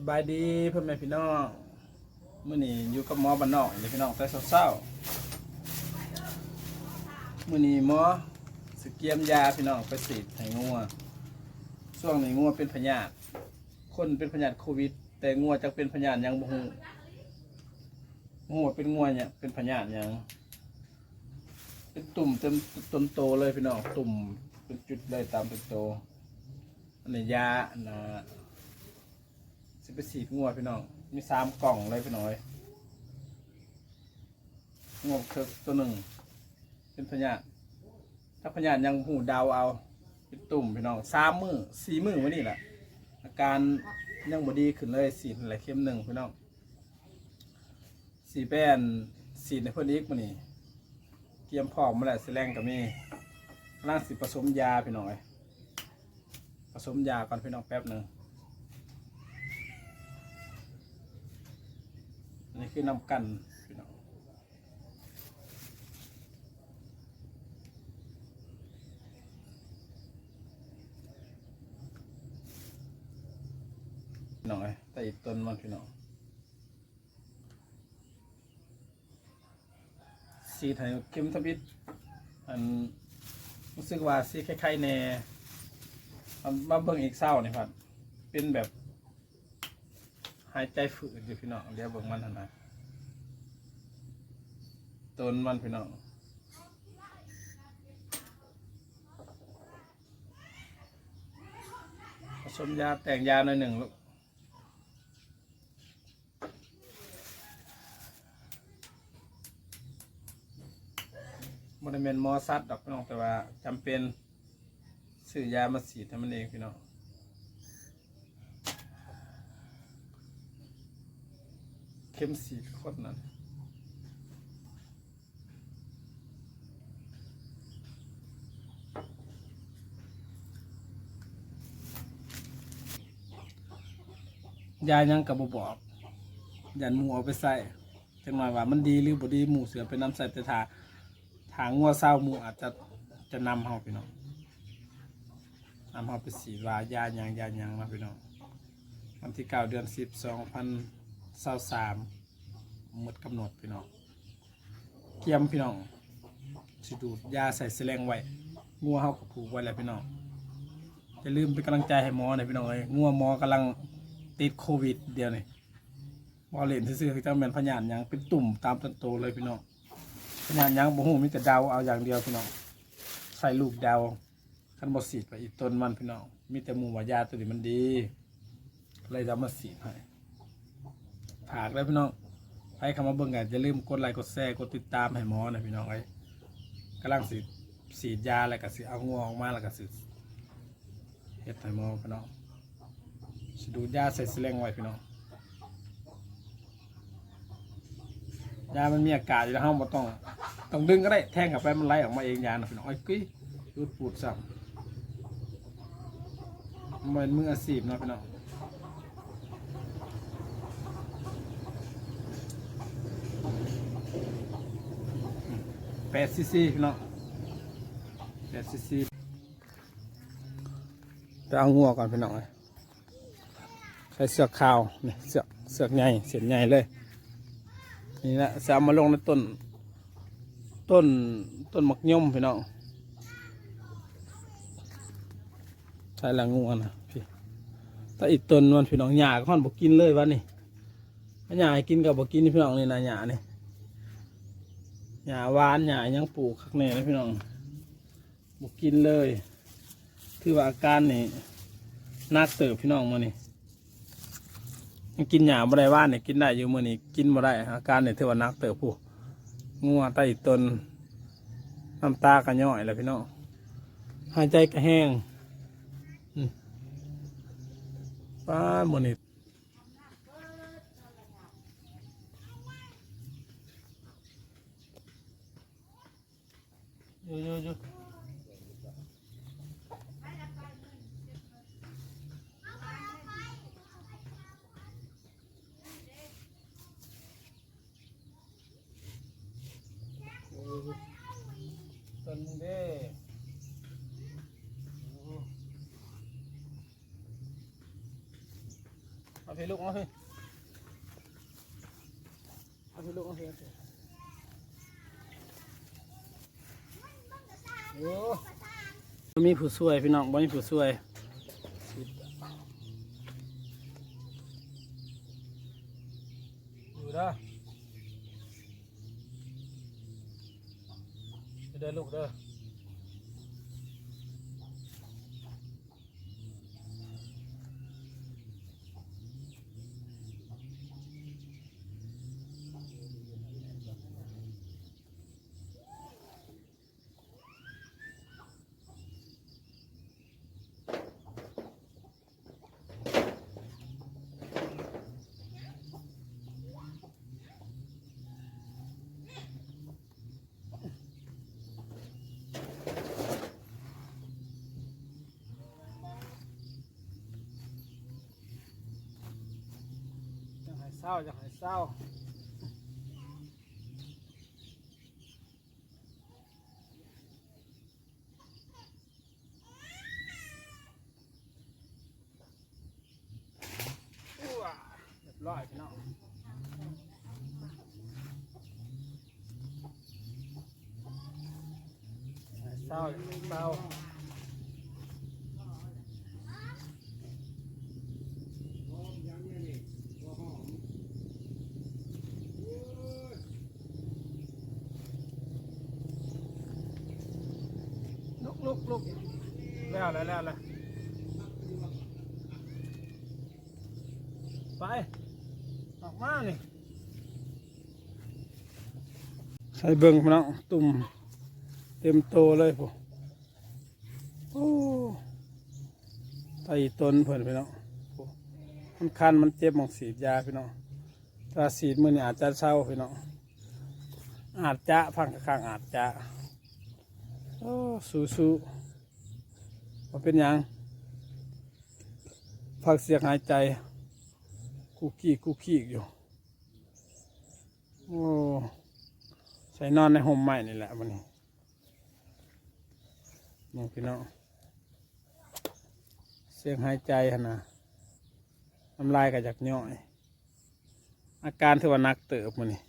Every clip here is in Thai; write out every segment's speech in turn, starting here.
สบายดีเพื่อนแม่พี่น้องมื่อนี้อยู่กับหมอบ้านนอกเลยพี่น้องแต่เศร้าๆมื่อนี้หมอสเกียมยาพี่น้องไปฉีดให้งัวช่วงนี้งัวเป็นพยาธิคนเป็นพยาธิโควิด แต่งัวจะเป็นพยาธิยังบ่ฮู้งัวเป็นงัวเนี่ยเป็นพยาธิยังเป็นตุ่มเต็มต้นโตเลยพี่น้องตุ่มเป็นจุดเลยตามต้นโตอันนี้ยาอันนะ สิไปสีดงัวพี่น้อง มีสามกล่องเลยพี่น้อยงัวเคิกตัวหนึ่ง เป็นพญาถ้าพญายังหูดาวเอาเป็นตุ่มพี่น้องสามมือสี่มือวันนี้แหละอาการยังบดีขึ้นเลยสีอะไรเข้มหนึ่งพี่น้องสีแป้นสีในเพื่อนอีกมันนี่เตรียมพร้อมมาแล้วสแรงกับมีร่างสิผสมยาพี่น้อยผสมยาก่อนพี่น้องแป๊บหนึ่ง อันนี้อน้ำกันพี่น้องพี่น้องเอ้ยแต่อีกต้นมันพี่น้องสีไทยเข้มทบิดอันรู้สึกว่าสีคล้ายๆแน่มาเบิ่งอีกเศร้านี่ครับเป็นแบบหายใจฝืดอยู่พี่น้องเดี๋ยวเบิ่งมันทันนะ ต้นมันพี่น้องผสมยาแต่งยาหน่อยหนึ่งลูกมันเป็นมอซัดดอกพี่น้องแต่ว่าจำเป็นซื้อยามาฉีดให้มันเองพี่น้องเข้มสีข้นนั่น ยายังกับบบอกยันหมูเอาไปใส่จังหน่อยว่ามันดีหรือบ่ดีหมูเสือไปนำใส่แต่ทาทางงัวเศร้าหมูอาจจะจะนำเฮาพี่น้องนำเฮาไปสีว่ายายังยายังนะพี่น้องวันที่เก้าเดือนสิบสองพันเศร้าสามหมดกำหนดพี่น้องเกียมพี่น้องสิดูดยาใส่แสลงไว้งัวเฮากับผูกไว้แล้วพี่น้องจะลืมเป็นกำลังใจให้หมอหน่อยพี่น้องเอ้ยงัวหมอกำลัง ติดโควิด เดียวนี่บอลเลนซื่อๆคือเจ้าแมนพญานหยังเป็นตุ่มตามต้นโตเลยพี่น้องพญานหยังบ่ฮู้มีแต่ดาวเอาอย่างเดียวพี่น้องใส่ลูกดาวคันบ่สีดไปอีกต้นมันพี่น้องมีแต่หมู่ว่ายาตัวนี้มันดีเลยจะมาสีดให้ฝากเลยพี่น้องใครเข้ามาเบิ่งกันอย่าลืมกดไลค์กดแชร์กดติดตามให้หมอหนะพี่น้องไอ้กำลังสีสีดยาแล้วก็สิเอางวออกมาแล้วก็สิเฮ็ดให้หมอพี่น้อง สดูดยาใส่สแลงไว้พี่น้องยามันมีอากาศอยู่แล้วเฮาบ่ต้องต้องดึงก็ได้แทงเข้าไปมันไหลออกมาเองยานะพี่น้องไอ้กุ้ยดูดปูดซ้ำมันเป็นมืออาชีพเนาะพี่น้องแปดซีซีพี่น้องแปดซีซีไปเอางัวก่อนพี่น้องเลย ใช้เสือกขาวนี่เสือกเสือกใหญ่เสียนใหญ่เลยนี่แหละจะเอามาลงในต้น ต้นต้นมักยมพี่น้องใช่ละงัวนะพี่ถ้าอีกต้นมันพี่น้องหญ้าก็ค่อนบกกินเลยวะนี่ถ้าหญ้าให้กินกับบกกินนี่พี่น้องนี่นะหญ้านี่หญ้าหวานหญ้ายังปลูกข้างในนะพี่น้องบุกกินเลย คือว่าอาการนี่น่าเติบพี่น้องมานี่ ยังกินหญ้าบ่ได้ว่านเนี่ยกินได้อยู่มื้อนี้กินบ่ได้อาการเนี่ยถือว่านักเติบผู้งัวใต้ตนน้ำตาก็ย่อยแล้วพี่น้องหายใจก็แห้งป้ามื้อนี้อยู่อยู่อยู่ ต้นมึงเด้เอาไปลูกเอาไปเอาไปลูกเอาไปเอาไปโอ้บ่มีผู้ช่วยพี่น้องบ่มีผู้ช่วยอยู่เด้อ เด้อลูกเด้อ เศร้าจะหายเศร้าอู้ว่ะเรียบร้อยพี่น้องหายเศร้าอย่าหายเศร้า ลุกลุกลุกแล้วแล้วแล้วแล้วไป ออกมานี่ใส่เบิ่งพี่น้องตุ่มเต็มโตเลยพวกโอ้ไตต้นเพิ่นพี่น้องมันคันมันเจ็บมองสีดยาพี่น้องถ้าสีดมือเนี่ยอาจจะเศร้าพี่น้องอาจจะพังข้างอาจจะ โอ้สู้สู้มาเป็นยังพักเสียงหายใจ คุกกี้คุกกี้อยู่ โอ้ ใส่นอนในห่มใหม่นี่แหละวันนี้นี่พี่น้อง เสียงหายใจนนะน้ำลายก็จากย่อย อาการถือว่านักเติบมันนี่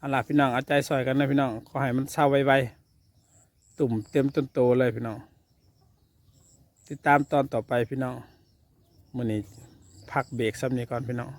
อาล่ะพี่น้องเอาใจซอยกันนะพี่น้อง ขอให้มันเศร้าไวๆ ตุ่มเต็มต้นโตเลยพี่น้อง ติดตามตอนต่อไปพี่น้องมื่อนี้พักเบรกซ้ำนี้ก่อนพี่น้อง